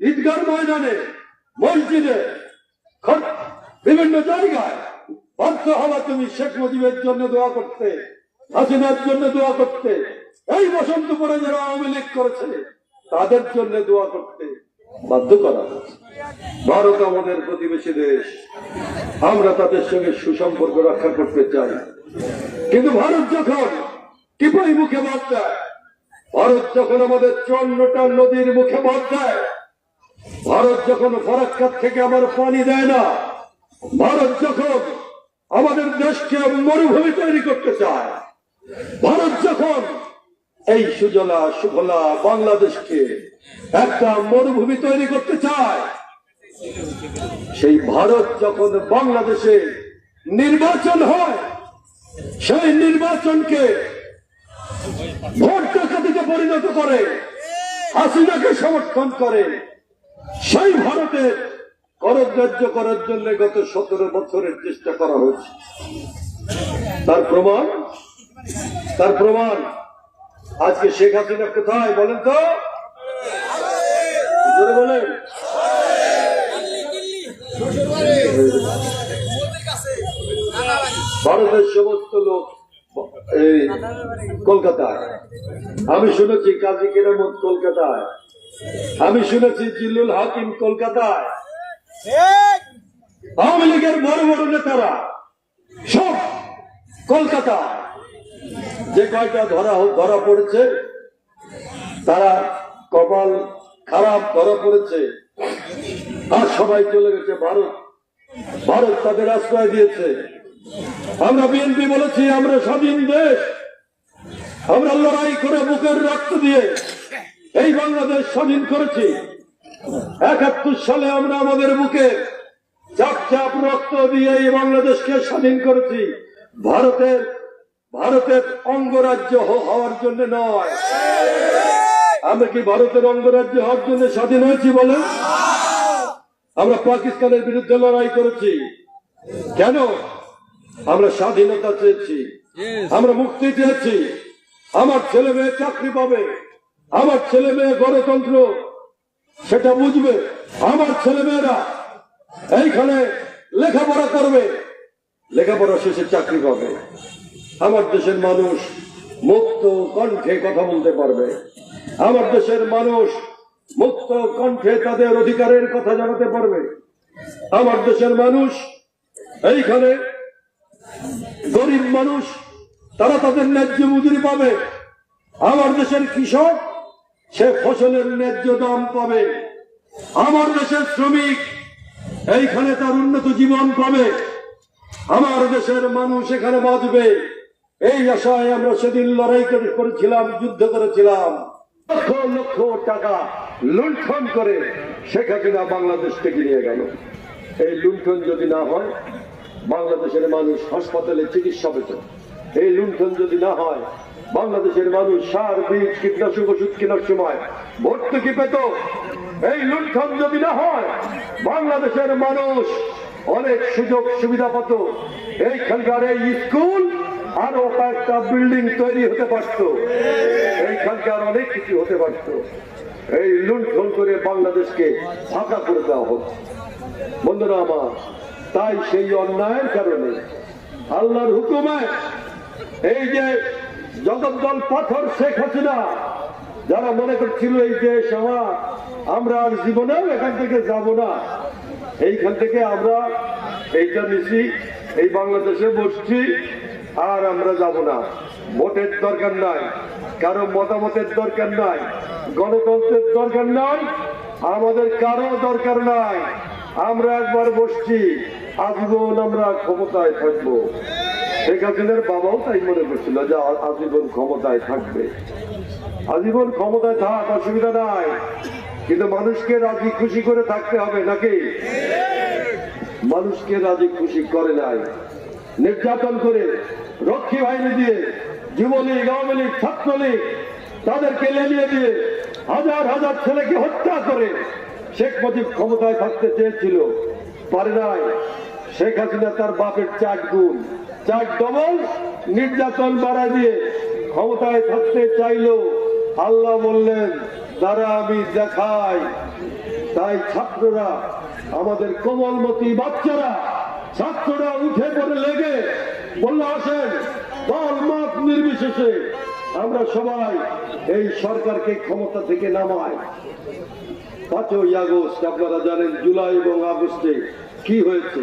ঈদগার ময়দানে, মসজিদে বিভিন্ন জায়গায় বাধ্য হওয়া তুমি শেখ মুজিবের জন্য দোয়া করতে, হাসিনার জন্য দোয়া করতে, এই বসন্তপুরে যারা আওয়ামী লীগ করেছে, তাদের জন্য দোয়া করতে বাধ্য করা। ভারত আমাদের প্রতিবেশী দেশ আমরা তাদের সঙ্গে সুসম্পর্ক রক্ষা করতে চাই কিন্তু ভারত যখন কিপাই মুখে বাদ দেয়, ভারত যখন আমাদের চন্নটা নদীর মুখে বাদ দেয় ভারত যখন ফরাক্কার থেকে আমার পানি দেয় না, ভারত যখন আমাদের দেশকে মরুভূমি তৈরি করতে চায়, ভারত যখন এই সুজলা সুফলা বাংলাদেশকে একটা মরুভূমি তৈরি করতে চায়, সেই ভারত যখন বাংলাদেশে নির্বাচন হয়, সেই নির্বাচনকে ভোট ডাকাতিতে পরিণত করে? হাসিনাকে সমর্থন করে। সেই ভারতে করগ্রাহ্য করার জন্য গত সতেরো বছরের চেষ্টা করা হয়েছে। তার প্রমাণ? তার প্রমাণ? আজকে শেখ হাসিনা কোথায় বলেন তো? বলেন। ভারতের সমস্ত লোক এই কলকাতায়। আমি শুনেছি কাজী কেরামত কলকাতায়। আমি শুনেছি জিল্লুল হাকিম কলকাতায়। আওয়ামী লীগের বড় বড় নেতারা সব কলকাতা যে কয়টা ধরা ধরা পড়েছে তারা কপাল খারাপ ধরা পড়েছে। আর সবাই চলে গেছে ভারত। ভারত তাদের আশ্রয় দিয়েছে। আমরা বিএনপি বলেছি আমরা স্বাধীন দেশ। আমরা লড়াই করে বুকের রক্ত দিয়ে এই বাংলাদেশ স্বাধীন করেছি। একাত্তর সালে আমরা আমাদের বুকে চাপ চাপ রক্ত দিয়ে এই বাংলাদেশকে স্বাধীন করেছি। ভারতের ভারতের অঙ্গরাজ্য হওয়ার জন্য নয়। আমরা কি ভারতের অঙ্গরাজ্য হওয়ার জন্য স্বাধীন হয়েছি বলে? আমরা পাকিস্তানের বিরুদ্ধে লড়াই করেছি। কেন? আমরা স্বাধীনতা চেয়েছি। আমরা মুক্তি চেয়েছি। আমার ছেলে মেয়ে চাকরি পাবে। আমার ছেলে মেয়ে গণতন্ত্র, সেটা বুঝবে। আমার ছেলে মেয়েরা এইখানে লেখাপড়া করবে। লেখাপড়া শেষে চাকরি পাবে। আমার দেশের মানুষ মুক্ত কণ্ঠে কথা বলতে পারবে। আমার দেশের মানুষ মুক্ত কণ্ঠে তাদের অধিকারের কথা জানাতে পারবে। আমার দেশের মানুষ এইখানে গরিব মানুষ, তারা তাদের ন্যায্য মজুরি পাবে। আমার দেশের কৃষক সে ফসলের ন্যায্য দাম পাবে। আমার দেশের শ্রমিক এইখানে তার উন্নত জীবন পাবে। আমার দেশের মানুষ এখানে বাঁচবে। এই আশায় আমরা সেদিন লড়াই করে- করেছিলাম, যুদ্ধ করেছিলাম। লক্ষ লক্ষ টাকা লুণ্ঠন করে শেখ হাসিনা বাংলাদেশ থেকে নিয়ে গেল। এই লুণ্ঠন যদি না হয়, বাংলাদেশের মানুষ হাসপাতালে চিকিৎসা পেত। এই লুণ্ঠন যদি না হয়, বাংলাদেশের মানুষ সার, বীজ, কীটনাশক ওষুধ কেনার সময় ভর্তুকি পেত? এই লুণ্ঠন যদি না হয়, বাংলাদেশের মানুষ অনেক সুযোগ সুবিধা পেত। এইখানকার এই স্কুল আরও কয়েকটা বিল্ডিং তৈরি হতে পারত। এইখানকার অনেক কিছু হতে পারত। এই লুণ্ঠন করে বাংলাদেশকে ফাঁকা করে দেওয়া হচ্ছে বন্ধুরা আমার, তাই সেই অন্যায়ের কারণে আল্লাহর হুকুমে এই যে জগদ্দল পাথর শেখ হাসিনা, যারা মনে করছিল এই দেশ আমার আমরা আর জীবনেও এখান থেকে যাব না। এইখান থেকে আমরা এইটা নিছি, এই বাংলাদেশে বসছি, আর আমরা যাব না। ভোটের দরকার নাই, কারও মতামতের দরকার নাই, গণতন্ত্রের দরকার নাই, আমাদের কারও দরকার নাই। আমরা একবার বসছি, আজীবন আমরা ক্ষমতায় থাকব। শেখ হাসিনার বাবাও তাই মনে করছিল যে আজীবন ক্ষমতায় থাকবে। আজীবন ক্ষমতায় থাক, অসুবিধা নাই। কিন্তু মানুষকে রাজি খুশি করে থাকতে হবে নাকি? মানুষকে রাজি খুশি করে নাই। নির্যাতন করে রক্ষী বাহিনী দিয়ে যুবলীগ, আওয়ামী লীগ, ছাত্রলীগ তাদেরকে লেলিয়ে দিয়ে হাজার হাজার ছেলেকে হত্যা করে শেখ মুজিব ক্ষমতায় থাকতে চেয়েছিল। পারে নাই। শেখ হাসিনা তার বাপের চার গুণ। চার ডবল নির্যাতন বাড়ায় দিয়ে ক্ষমতায় থাকতে চাইলো আল্লাহ বললেন, দ্বারা আমি দেখাই। তাই ছাত্ররা, আমাদের কোমলমতি বাচ্চারা, ছাত্ররা উঠে পড়ে লেগে বলল, আসেন, দল মত নির্বিশেষে আমরা সবাই এই সরকারকে ক্ষমতা থেকে নামাই। পাঁচই আগস্ট, আপনারা জানেন জুলাই এবং আগস্টে কি হয়েছে?